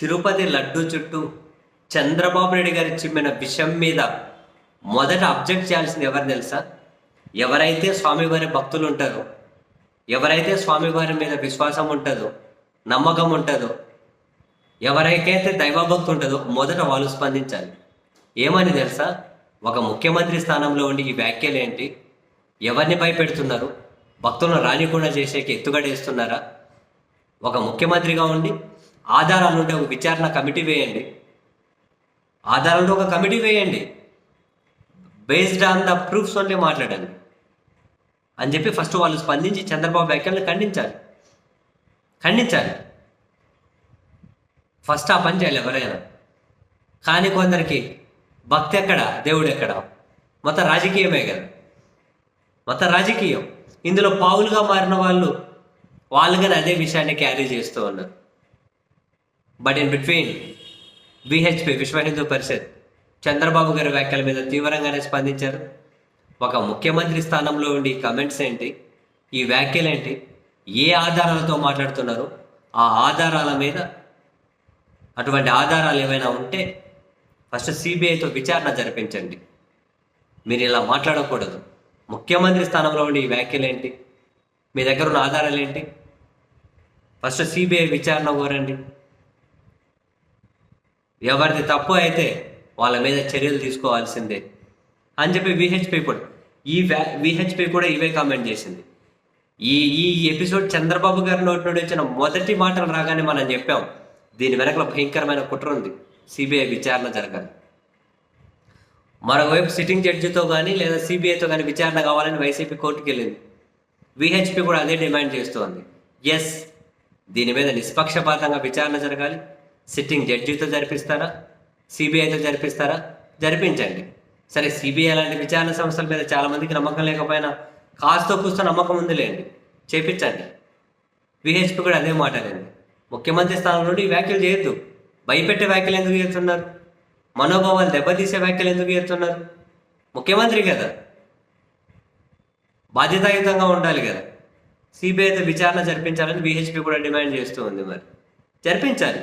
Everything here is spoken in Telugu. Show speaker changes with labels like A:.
A: తిరుపతి లడ్డు చుట్టూ చంద్రబాబు నాయుడు గారి చిమ్మిన విషయం మీద మొదట అబ్జెక్ట్ చేయాల్సింది ఎవరు తెలుసా? ఎవరైతే స్వామివారి భక్తులు ఉంటారో ఎవరైతే స్వామివారి మీద విశ్వాసం ఉంటుందో నమ్మకం ఉంటుందో ఎవరికైతే దైవభక్తి ఉంటుందో మొదట వాళ్ళు స్పందించాలి. ఏమని తెలుసా? ఒక ముఖ్యమంత్రి స్థానంలో ఉండి ఈ వ్యాఖ్యలు ఏంటి? ఎవరిని భయపెడుతున్నారు? భక్తులను రానికుండా చేసేకి ఎత్తుగడేస్తున్నారా? ఒక ముఖ్యమంత్రిగా ఉండి ఆధారాలు ఉంటే ఒక విచారణ కమిటీ వేయండి. ఆధారాలు ఒక కమిటీ వేయండి. Based on the proofs only మాట్లాడండి. అని చెప్పి ఫస్ట్ వాళ్ళు స్పందించి చంద్రబాబు వ్యాఖ్యలను ఖండించాలి. ఖండించాలి. ఫస్ట్ ఆ పని చేయాలి ఎవరైనా. కానీ కొందరికి భక్తి ఎక్కడ? దేవుడు ఎక్కడ? మొత్తం రాజకీయమే కదా. మొత్తం రాజకీయం. ఇందులో పావులుగా మారిన వాళ్ళు వాళ్ళు కానీ అదే విషయాన్ని క్యారీ చేస్తూ ఉన్నారు. బట్ ఇన్ బిట్వీన్ విహెచ్పి విశ్వ హిందూ పరిషత్ చంద్రబాబు గారి వ్యాఖ్యల మీద తీవ్రంగానే స్పందించారు. ఒక ముఖ్యమంత్రి స్థానంలో ఉండి కమెంట్స్ ఏంటి? ఈ వ్యాఖ్యలు ఏంటి? ఏ ఆధారాలతో మాట్లాడుతున్నారు? ఆ ఆధారాల మీద అటువంటి ఆధారాలు ఏమైనా ఉంటే ఫస్ట్ సిబిఐతో విచారణ జరిపించండి. మీరు ఇలా మాట్లాడకూడదు. ముఖ్యమంత్రి స్థానంలో ఉండి ఈ వ్యాఖ్యలు ఏంటి? మీ దగ్గర ఉన్న ఆధారాలు ఏంటి? ఫస్ట్ సిబిఐ విచారణ కోరండి. ఎవరిది తప్పు అయితే వాళ్ళ మీద చర్యలు తీసుకోవాల్సిందే అని చెప్పి విహెచ్పి కూడా ఈ విహెచ్పి కూడా ఇవే కామెంట్ చేసింది. ఈ ఈ ఎపిసోడ్ చంద్రబాబు గారి నోటి నుండి వచ్చిన మొదటి మాటలు రాగానే మనం చెప్పాం దీని వెనకల భయంకరమైన కుట్ర ఉంది సిబిఐ విచారణ జరగాలి. మరోవైపు సిట్టింగ్ జడ్జితో కానీ లేదా సిబిఐతో కానీ విచారణ కావాలని వైసీపీ కోర్టుకు వెళ్ళింది విహెచ్పి కూడా అదే డిమాండ్ చేస్తోంది. ఎస్ దీని మీద నిష్పక్షపాతంగా విచారణ జరగాలి. సిట్టింగ్ జడ్జితో జరిపిస్తారా? సిబిఐతో జరిపిస్తారా? జరిపించండి. సరే సిబిఐ లాంటి విచారణ సంస్థల మీద చాలామందికి నమ్మకం లేకపోయినా కాస్తో కూస్తో నమ్మకం ఉందిలేండి చేపించండి. విహెచ్పి కూడా అదే మాట్లాడింది ముఖ్యమంత్రి స్థానం నుండి ఈ వ్యాఖ్యలు చేయొద్దు. భయపెట్టే వ్యాఖ్యలు ఎందుకు చేస్తున్నారు? మనోభావాలు దెబ్బతీసే వ్యాఖ్యలు ఎందుకు చేస్తున్నారు? ముఖ్యమంత్రి కదా. బాధ్యతాయుతంగా ఉండాలి కదా. సిబిఐతో విచారణ జరిపించాలని విహెచ్పి కూడా డిమాండ్ చేస్తూ ఉంది మరి. జరిపించాలి.